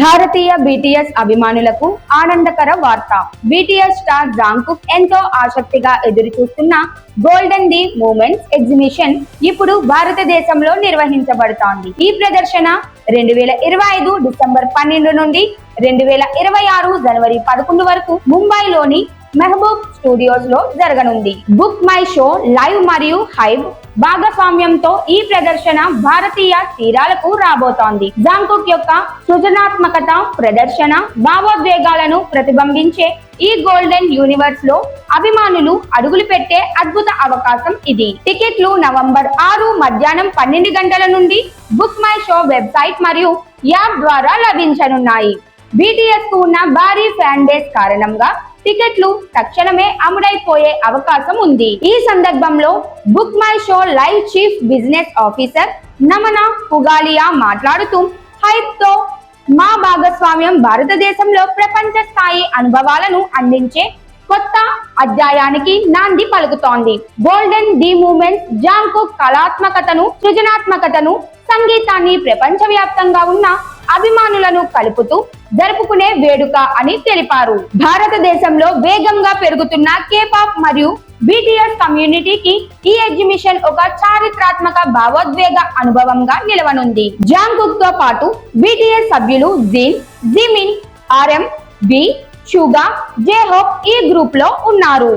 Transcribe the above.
భారతీయ BTS అభిమానులకు ఆనందకర వార్త. BTS star జాంకుక్ ఎంతో ఆసక్తిగా ఎదురు చూస్తున్న గోల్డెన్ ది మూమెంట్స్ ఎగ్జిబిషన్ ఇప్పుడు భారతదేశంలో నిర్వహించబడుతోంది. ఈ ప్రదర్శన రెండు వేల ఇరవై ఐదు డిసెంబర్ పన్నెండు నుండి రెండు వేల ఇరవై ఆరు జనవరి పదకొండు వరకు ముంబైలోని మెహబూబ్ స్టూడియోస్లో జరగనుంది. బుక్ మై షో లైవ్ మరియు హైవ్ భాగస్వామ్యంతో ఈ ప్రదర్శన భారతీయ తీరాలకు రాబోతోంది. జాంకుక్ యొక్క సృజనాత్మకత ప్రదర్శన భావోద్వేగాలను ప్రతిబింబించే ఈ గోల్డెన్ యూనివర్స్లో అభిమానులు అడుగులు పెట్టే అద్భుత అవకాశం ఇది. టికెట్లు నవంబర్ ఆరు మధ్యాహ్నం పన్నెండు గంటల నుండి బుక్ మై షో వెబ్సైట్ మరియు యాప్ ద్వారా లభించనున్నాయి. బీటీఎస్కు ఉన్న భారీ ఫ్యాన్ బేస్ కారణంగా టికెట్లు తక్షణమే అమ్ముడైపోయే అవకాశం ఉంది. ఈ సందర్భంలో book my show live chief business officer Naman Pugalia మాట్లాడుతూ హైప్తో మా భాగస్వామ్యం భారతదేశంలో ప్రపంచ స్థాయి అనుభవాలను అందించే కొత్త అధ్యాయానికి నాంది పలుకుతోంది. గోల్డెన్ డి మూమెంట్ జాంకు కళాత్మకతను సృజనాత్మకతను సంగీతాన్ని ప్రపంచవ్యాప్తంగా ఉన్న అభిమానులను కలుపుతూ జరుపుకునే వేడుక అని తెలిపారు. భారతదేశంలో వేగంగా పెరుగుతున్న కేపాప్ మరియు బీటీఎస్ కమ్యూనిటీకి ఈ ఎగ్జిబిషన్ ఒక చారిత్రాత్మక భావోద్వేగ అనుభవంగా నిలవనుంది. జాంగుక్తో పాటు బీటీఎస్ సభ్యులు Jin Jimin RM V Suga J Hope ఈ గ్రూప్లో ఉన్నారు.